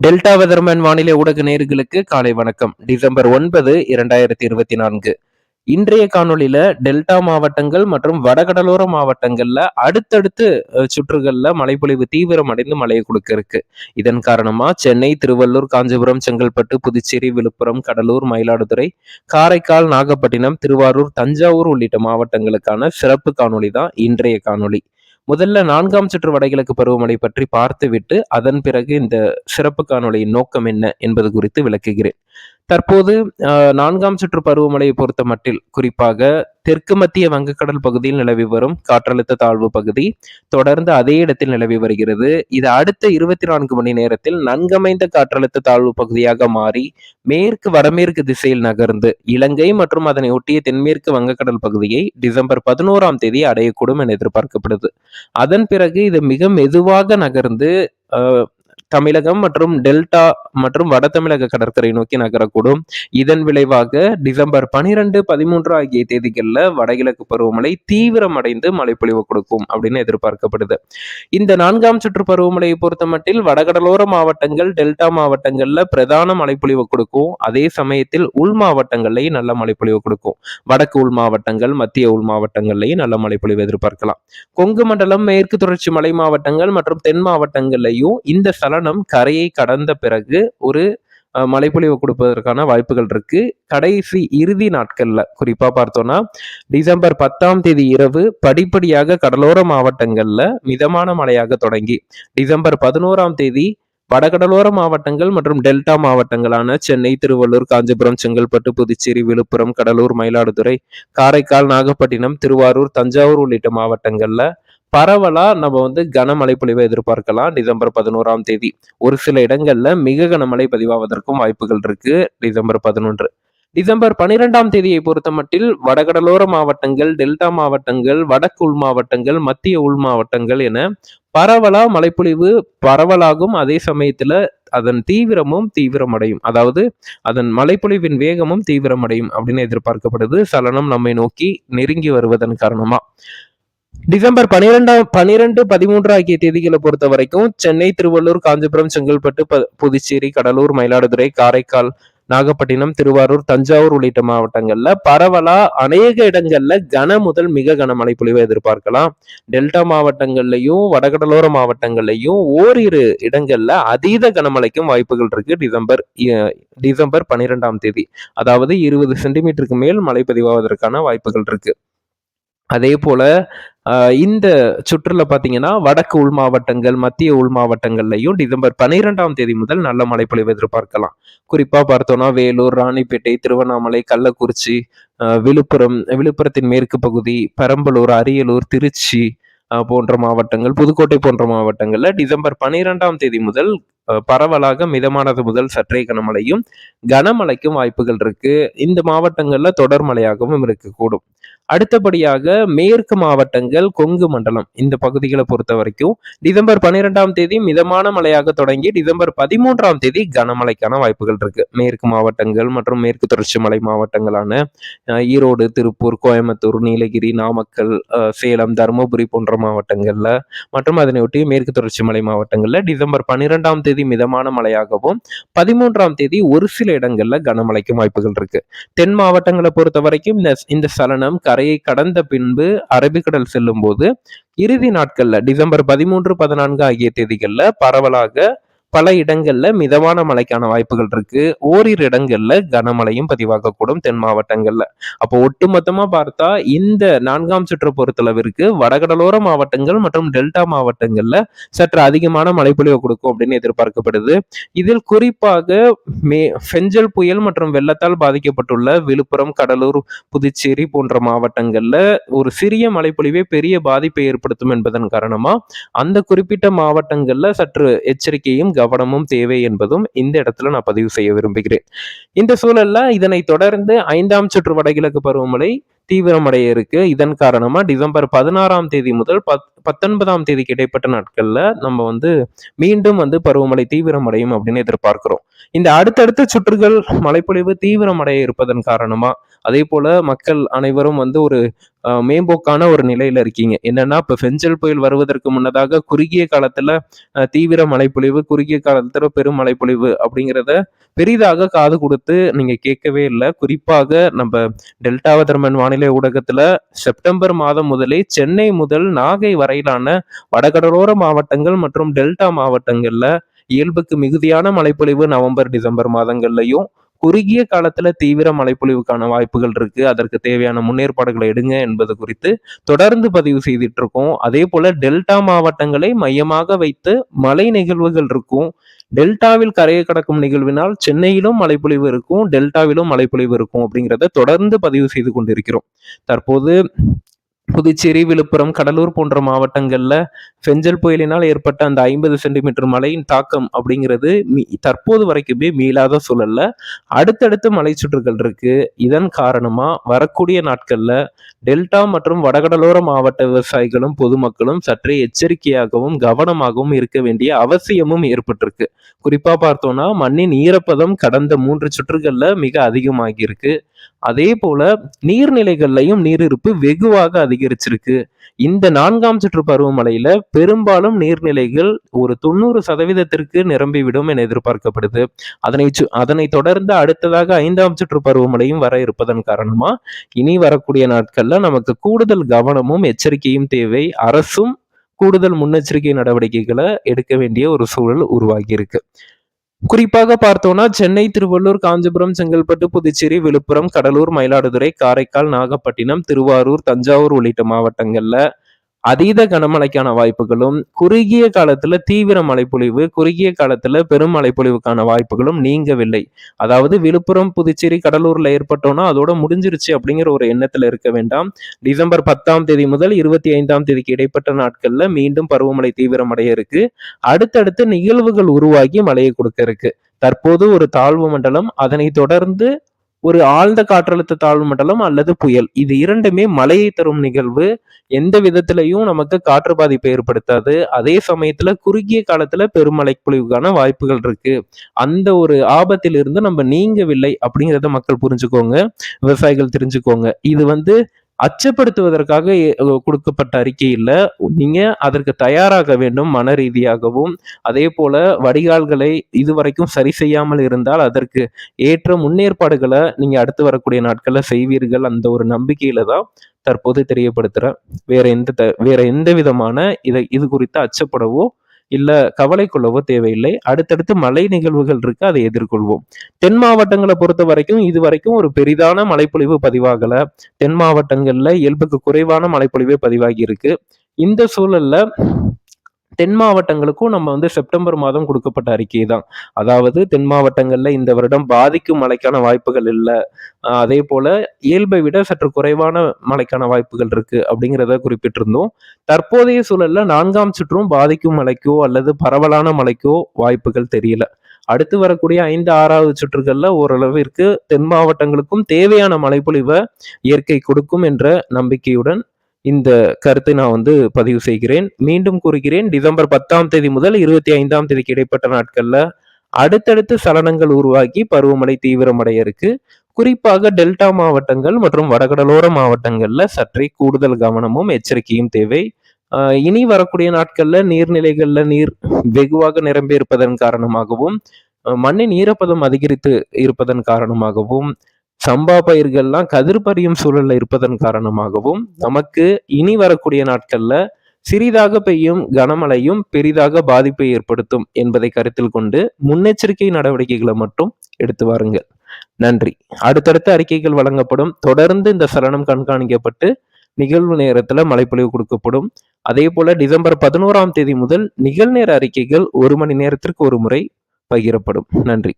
Delta weatherman வானிலை ஊடக நேர்களுக்கு காலை வணக்கம். டிசம்பர் ஒன்பது இரண்டாயிரத்தி இருபத்தி நான்கு. இன்றைய காணொலியில டெல்டா மாவட்டங்கள் மற்றும் வடகடலோர மாவட்டங்கள்ல அடுத்தடுத்து சுற்றுகள்ல மழைப்பொழிவு தீவிரமடைந்து மழையை கொடுக்க இருக்கு. இதன் காரணமா சென்னை திருவள்ளூர் காஞ்சிபுரம் செங்கல்பட்டு புதுச்சேரி விழுப்புரம் கடலூர் மயிலாடுதுறை காரைக்கால் நாகப்பட்டினம் திருவாரூர் தஞ்சாவூர் உள்ளிட்ட மாவட்டங்களுக்கான சிறப்பு காணொலி தான் இன்றைய காணொலி முதல்ல நான்காம் சுற்று வடகிழக்கு பருவமழை பற்றி பார்த்துவிட்டு அதன் பிறகு இந்த சிறப்பு காணொலியின் நோக்கம் என்ன என்பது குறித்து விளக்குகிறேன். தற்போது நான்காம் சுற்று பருவமழையை பொறுத்த மட்டில் குறிப்பாக தெற்கு மத்திய வங்கக்கடல் பகுதியில் நிலவி வரும் காற்றழுத்த தாழ்வு பகுதி தொடர்ந்து அதே இடத்தில் நிலவி வருகிறது. இது அடுத்த இருபத்தி நான்கு மணி நேரத்தில் நன்கமைந்த காற்றழுத்த தாழ்வு பகுதியாக மாறி மேற்கு வடமேற்கு திசையில் நகர்ந்து இலங்கை மற்றும் அதனை ஒட்டிய தென்மேற்கு வங்கக்கடல் பகுதியை டிசம்பர் பதினோராம் தேதி அடையக்கூடும் என எதிர்பார்க்கப்படுது. அதன் பிறகு இது மிக மெதுவாக நகர்ந்து தமிழகம் மற்றும் டெல்டா மற்றும் வட தமிழக கடற்கரை நோக்கி நகரக்கூடும். இதன் விளைவாக டிசம்பர் பனிரெண்டு பதிமூன்று ஆகிய தேதிகளில் வடகிழக்கு பருவமழை தீவிரமடைந்து மழைப்பொழிவு கொடுக்கும் அப்படின்னு எதிர்பார்க்கப்படுது. இந்த நான்காம் சுற்று பருவமழையை பொறுத்த மட்டில் வடகடலோர மாவட்டங்கள் டெல்டா மாவட்டங்கள்ல பிரதான மழைப்பொழிவு கொடுக்கும். அதே சமயத்தில் உள் மாவட்டங்கள்லையும் நல்ல மழைப்பொழிவு கொடுக்கும். வடக்கு உள் மாவட்டங்கள் மத்திய உள் மாவட்டங்கள்லையும் நல்ல மழைப்பொழிவு எதிர்பார்க்கலாம். கொங்கு மண்டலம் மேற்கு தொடர்ச்சி மலை மாவட்டங்கள் மற்றும் தென் மாவட்டங்கள்லையும் இந்த சலன சலனம் கரையை கடந்த பிறகு ஒரு மழைப்பொழிவு கொடுப்பதற்கான வாய்ப்புகள் இருக்கு. கடைசி இறுதி நாட்கள்ல குறிப்பா பார்த்தோம்னா டிசம்பர் பத்தாம் தேதி இரவு படிப்படியாக கடலோர மாவட்டங்கள்ல மிதமான மழையாக தொடங்கி டிசம்பர் பதினோராம் தேதி வடகடலோர மாவட்டங்கள் மற்றும் டெல்டா மாவட்டங்களான சென்னை திருவள்ளூர் காஞ்சிபுரம் செங்கல்பட்டு புதுச்சேரி விழுப்புரம் கடலூர் மயிலாடுதுறை காரைக்கால் நாகப்பட்டினம் திருவாரூர் தஞ்சாவூர் உள்ளிட்ட மாவட்டங்கள்ல பரவலா நம்ம வந்து கனமழை பொழிவை எதிர்பார்க்கலாம். டிசம்பர் பதினோராம் தேதி. ஒரு சில இடங்கள்ல மிக கனமழை பதிவாவதற்கும் வாய்ப்புகள் இருக்கு. டிசம்பர் பதினொன்று. டிசம்பர் பனிரெண்டாம் தேதியை பொறுத்த மட்டில் வடகடலோர மாவட்டங்கள் டெல்டா மாவட்டங்கள் வடக்கு உள் மாவட்டங்கள் மத்திய உள் மாவட்டங்கள் என பரவலா மழைப்பொழிவு பரவலாகும். அதே சமயத்துல அதன் தீவிரமும் தீவிரமடையும். அதாவது அதன் மழைப்பொழிவின் வேகமும் தீவிரமடையும் அப்படின்னு எதிர்பார்க்கப்படுது. சலனம் நம்மை நோக்கி நெருங்கி வருவதன் காரணமா. டிசம்பர் பனிரெண்டாம் பனிரெண்டு பதிமூன்று ஆகிய தேதிகளை பொறுத்த வரைக்கும் சென்னை திருவள்ளூர் காஞ்சிபுரம் செங்கல்பட்டு புதுச்சேரி கடலூர் மயிலாடுதுறை காரைக்கால் நாகப்பட்டினம் திருவாரூர் தஞ்சாவூர் உள்ளிட்ட மாவட்டங்கள்ல பரவலா அநேக இடங்கள்ல கன முதல் மிக கனமழை பொழிவை எதிர்பார்க்கலாம். டெல்டா மாவட்டங்கள்லயும் வடகடலோர மாவட்டங்கள்லயும் ஓரிரு இடங்கள்ல அதீத கனமழைக்கும் வாய்ப்புகள் இருக்கு. டிசம்பர் டிசம்பர் பன்னிரெண்டாம் தேதி. அதாவது இருபது சென்டிமீட்டருக்கு மேல் மழை பதிவாவதற்கான வாய்ப்புகள் இருக்கு. அதே போல இந்த சுற்றுல பார்த்தீங்கன்னா வடக்கு உள் மாவட்டங்கள் மத்திய உள் மாவட்டங்கள்லையும் டிசம்பர் பன்னிரெண்டாம் தேதி முதல் நல்ல மழைப்பொழிவு எதிர்பார்க்கலாம். குறிப்பாக பார்த்தோம்னா வேலூர் ராணிப்பேட்டை திருவண்ணாமலை கள்ளக்குறிச்சி விழுப்புரம் விழுப்புரத்தின் மேற்கு பகுதி பெரம்பலூர் அரியலூர் திருச்சி போன்ற மாவட்டங்கள் புதுக்கோட்டை போன்ற மாவட்டங்களில் டிசம்பர் பன்னிரெண்டாம் தேதி முதல் பரவலாக மிதமானது முதல் சற்றே கனமழையும் கனமழைக்கும் வாய்ப்புகள் இருக்கு. இந்த மாவட்டங்கள்ல தொடர் மழையாகவும் இருக்கக்கூடும். அடுத்தபடியாக மேற்கு மாவட்டங்கள் கொங்கு மண்டலம் இந்த பகுதிகளை பொறுத்த வரைக்கும் டிசம்பர் பன்னிரெண்டாம் தேதி மிதமான மழையாக தொடங்கி டிசம்பர் பதிமூன்றாம் தேதி கனமழைக்கான வாய்ப்புகள் இருக்கு. மேற்கு மாவட்டங்கள் மற்றும் மேற்கு தொடர்ச்சி மலை மாவட்டங்களான ஈரோடு திருப்பூர் கோயம்புத்தூர் நீலகிரி நாமக்கல் சேலம் தருமபுரி போன்ற மாவட்டங்கள்ல மற்றும் அதனையொட்டி மேற்கு தொடர்ச்சி மலை மாவட்டங்கள்ல டிசம்பர் பன்னிரெண்டாம் தேதி மிதமான மழையாகவும் பதிமூன்றாம் தேதி ஒரு சில இடங்கள்ல கனமழைக்கும் வாய்ப்புகள் இருக்கு. தென் மாவட்டங்களை பொறுத்த வரைக்கும் இந்த இந்த சலனம் கரையை கடந்த பின்பு அரபிக்கடல் செல்லும் போது இறுதி நாட்கள்ல டிசம்பர் பதிமூன்று பதினான்கு ஆகிய தேதிகள்ல பரவலாக பல இடங்கள்ல மிதமான மழைக்கான வாய்ப்புகள் இருக்கு. ஓரிரு இடங்கள்ல கனமழையும் பதிவாகக்கூடும் தென் மாவட்டங்கள்ல. அப்போ ஒட்டுமொத்தமா பார்த்தா இந்த நான்காம் சுற்று பொறுத்தளவிற்கு வடகடலோர மாவட்டங்கள் மற்றும் டெல்டா மாவட்டங்கள்ல சற்று அதிகமான மழைப்பொழிவு கொடுக்கும் அப்படின்னு எதிர்பார்க்கப்படுது. இதில் குறிப்பாக மே ஃபெஞ்சல் புயல் மற்றும் வெள்ளத்தால் பாதிக்கப்பட்டுள்ள விழுப்புரம் கடலூர் புதுச்சேரி போன்ற மாவட்டங்கள்ல ஒரு சிறிய மழைப்பொழிவே பெரிய பாதிப்பை ஏற்படுத்தும் என்பதன் காரணமா அந்த குறிப்பிட்ட மாவட்டங்கள்ல சற்று எச்சரிக்கையும் கவனமும் தேவை என்பதும் இந்த இடத்துல நான் பதிவு செய்ய விரும்புகிறேன். இந்த சூழல்ல இதனை தொடர்ந்து ஐந்தாம் சுற்று வடகிழக்கு பருவமழை தீவிரமடைய இருக்கு இதன் காரணமா டிசம்பர் பதினாறாம் தேதி முதல் பத் பத்தொன்பதாம் தேதிக்கு இடைப்பட்ட நாட்கள்ல நம்ம வந்து மீண்டும் வந்து பருவமழை தீவிரமடையும் அப்படின்னு எதிர்பார்க்கிறோம். இந்த அடுத்தடுத்த சுற்றுகள் மழைப்பொழிவு தீவிரமடைய இருப்பதன் காரணமா அதே போல மக்கள் அனைவரும் வந்து ஒரு மேம்போக்கான ஒரு நிலையில இருக்கீங்க. என்னன்னா இப்ப பெஞ்சல் புயல் வருவதற்கு முன்னதாக குறுகிய காலத்துல தீவிர மழைப்பொழிவு குறுகிய காலத்துல பெரும் மழைப்பொழிவு அப்படிங்கிறத பெரிதாக காது கொடுத்து நீங்க கேட்கவே இல்லை. குறிப்பாக நம்ம டெல்டாவதர்மன் வானிலை ஊடகத்துல செப்டம்பர் மாதம் முதலே சென்னை முதல் நாகை வரையிலான வடகடலோர மாவட்டங்கள் மற்றும் டெல்டா மாவட்டங்கள்ல இயல்புக்கு மிகுதியான மழைப்பொழிவு நவம்பர் டிசம்பர் மாதங்கள்லையும் குறுகிய காலத்துல தீவிர மழைப்பொழிவுக்கான வாய்ப்புகள் இருக்கு. அதற்கு தேவையான முன்னேற்பாடுகளை எடுங்க என்பது குறித்து தொடர்ந்து பதிவு செய்துட்டு இருக்கோம் அதே போல டெல்டா மாவட்டங்களை மையமாக வைத்து மழை நிகழ்வுகள் இருக்கும். டெல்டாவில் கரையை கடக்கும் நிகழ்வினால் சென்னையிலும் மழைப்பொழிவு இருக்கும். டெல்டாவிலும் மழைப்பொழிவு இருக்கும் அப்படிங்கிறத தொடர்ந்து பதிவு செய்து கொண்டிருக்கிறோம். தற்போது புதுச்சேரி விழுப்புரம் கடலூர் போன்ற மாவட்டங்களில் ஃபெஞ்சல் புயலினால் ஏற்பட்ட அந்த ஐம்பது சென்டிமீட்டர் மழையின் தாக்கம் அப்படிங்கிறது தற்போது வரைக்குமே மீளாத சூழல்ல அடுத்தடுத்து மலை சுற்றுகள் இருக்கு. இதன் காரணமா வரக்கூடிய நாட்கள்ல டெல்டா மற்றும் வடகடலோர மாவட்ட விவசாயிகளும் பொதுமக்களும் சற்றே எச்சரிக்கையாகவும் கவனமாகவும் இருக்க வேண்டிய அவசியமும் ஏற்பட்டிருக்கு. குறிப்பா பார்த்தோம்னா மண்ணின் ஈரப்பதம் கடந்த மூன்று சுற்றுகள்ல மிக அதிகமாகியிருக்கு. அதே போல நீர்நிலைகள்லையும் நீரிருப்பு வெகுவாக அதிகரிச்சிருக்கு. இந்த நான்காம் சுற்று பருவமழையில பெரும்பாலும் நீர்நிலைகள் ஒரு தொண்ணூறு சதவீதத்திற்கு நிரம்பிவிடும் என எதிர்பார்க்கப்படுது. அதனை அதனை தொடர்ந்து அடுத்ததாக ஐந்தாம் சுற்று பருவமழையும் வர இருப்பதன் காரணமா இனி வரக்கூடிய நாட்கள்ல நமக்கு கூடுதல் கவனமும் எச்சரிக்கையும் தேவை. அரசும் கூடுதல் முன்னெச்சரிக்கை நடவடிக்கைகளை எடுக்க வேண்டிய ஒரு சூழல் உருவாகி இருக்கு குறிப்பாக பார்த்தோம்னா சென்னை திருவள்ளூர் காஞ்சிபுரம் செங்கல்பட்டு புதுச்சேரி விழுப்புரம் கடலூர் மயிலாடுதுறை காரைக்கால் நாகப்பட்டினம் திருவாரூர் தஞ்சாவூர் உள்ளிட்ட மாவட்டங்களில் அதீத கனமழைக்கான வாய்ப்புகளும் குறுகிய காலத்துல தீவிர மழைப்பொழிவு குறுகிய காலத்துல பெரும் மழைப்பொழிவுக்கான வாய்ப்புகளும் நீங்கவில்லை. அதாவது விழுப்புரம் புதுச்சேரி கடலூர்ல ஏற்பட்டோம்னா அதோட முடிஞ்சிருச்சு அப்படிங்கிற ஒரு எண்ணத்துல இருக்க வேண்டாம். டிசம்பர் பத்தாம் தேதி முதல் இருபத்தி ஐந்தாம் தேதிக்கு இடைப்பட்ட நாட்கள்ல மீண்டும் பருவமழை தீவிரமடைய இருக்கு. அடுத்தடுத்து நிகழ்வுகள் உருவாகி மழையை கொடுக்க இருக்கு. தற்போது ஒரு தாழ்வு மண்டலம் அதனை தொடர்ந்து ஒரு ஆழ்ந்த காற்றழுத்த தாழ்வு மண்டலம் அல்லது புயல். இது இரண்டுமே மழையை தரும் நிகழ்வு. எந்த விதத்திலையும் நமக்கு காற்று பாதிப்பை ஏற்படுத்தாது. அதே சமயத்துல குறுகிய காலத்துல பெருமழை பொழிவுக்கான வாய்ப்புகள் இருக்கு. அந்த ஒரு ஆபத்திலிருந்து நம்ம நீங்கவில்லை அப்படிங்கிறத மக்கள் புரிஞ்சுக்கோங்க. விவசாயிகள் தெரிஞ்சுக்கோங்க. இது வந்து அச்சப்படுத்துவதற்காக கொடுக்கப்பட்ட அறிக்கையில் நீங்க அதற்கு தயாராக வேண்டும் மன ரீதியாகவும். அதே போல வடிகால்களை இதுவரைக்கும் சரி செய்யாமல் இருந்தால் அதற்கு ஏற்ற முன்னேற்பாடுகளை நீங்க அடுத்து வரக்கூடிய நாட்களில் செய்வீர்கள். அந்த ஒரு நம்பிக்கையில தான் தற்போது தெரியப்படுத்துறேன். வேற எந்த வேற எந்த விதமான இதை இது குறித்து அச்சப்படவோ இல்ல கவலை கொள்ளவோ தேவையில்லை. அடுத்தடுத்து மழை நிகழ்வுகள் இருக்கு அதை எதிர்கொள்வோம். தென் மாவட்டங்களை பொறுத்த வரைக்கும் இது வரைக்கும் ஒரு பெரிதான மழைப்பொழிவு பதிவாகல. தென் மாவட்டங்கள்ல இயல்புக்கு குறைவான மழைப்பொழிவே பதிவாகி இருக்கு. இந்த சூழல்ல தென் மாவட்டங்களுக்கும் நம்ம வந்து செப்டம்பர் மாதம் கொடுக்கப்பட்ட அறிக்கை தான். அதாவது தென் மாவட்டங்களில் இந்த வருடம் பாதிக்கும் மழைக்கான வாய்ப்புகள் இல்லை. அதே போல இயல்பை விட சற்று குறைவான மழைக்கான வாய்ப்புகள் இருக்கு அப்படிங்கிறத குறிப்பிட்டிருந்தோம். தற்போதைய சூழல்ல நான்காம் சுற்றும் பாதிக்கும் மழைக்கோ அல்லது பரவலான மழைக்கோ வாய்ப்புகள் தெரியல. அடுத்து வரக்கூடிய ஐந்து ஆறாவது சுற்றுகளில் ஓரளவிற்கு தென் மாவட்டங்களுக்கும் தேவையான மழைப்பொழிவை இயற்கை கொடுக்கும் என்ற நம்பிக்கையுடன் இந்த கருத்தை நான் வந்து பதிவு செய்கிறேன். மீண்டும் கூறுகிறேன் டிசம்பர் பத்தாம் தேதி முதல் இருபத்தி ஐந்தாம் தேதிக்கு இடைப்பட்ட நாட்கள்ல அடுத்தடுத்து சலனங்கள் உருவாகி பருவமழை தீவிரமடைய இருக்கு குறிப்பாக டெல்டா மாவட்டங்கள் மற்றும் வடகடலோர மாவட்டங்கள்ல சற்றே கூடுதல் கவனமும் எச்சரிக்கையும் தேவை. இனி வரக்கூடிய நாட்கள்ல நீர்நிலைகள்ல நீர் வெகுவாக நிரம்பி இருப்பதன் காரணமாகவும் மண்ணின் ஈரப்பதம் அதிகரித்து இருப்பதன் காரணமாகவும் சம்பா பயிர்கள்லாம் கதிர் பறியும் சூழல்ல இருப்பதன் காரணமாகவும் நமக்கு இனி வரக்கூடிய நாட்கள்ல சிறிதாக பெய்யும் கனமழையும் பெரிதாக பாதிப்பை ஏற்படுத்தும் என்பதை கருத்தில் கொண்டு முன்னெச்சரிக்கை நடவடிக்கைகளை மட்டும் எடுத்து வாருங்கள். நன்றி. அடுத்தடுத்த அறிக்கைகள் வழங்கப்படும். தொடர்ந்து இந்த சலனம் கண்காணிக்கப்பட்டு நிகழ்வு நேரத்துல மழைப்பொழிவு கொடுக்கப்படும். அதே போல டிசம்பர் பதினோராம் தேதி முதல் நிகழ்நேர அறிக்கைகள் ஒரு மணி நேரத்திற்கு ஒரு முறை பகிரப்படும். நன்றி.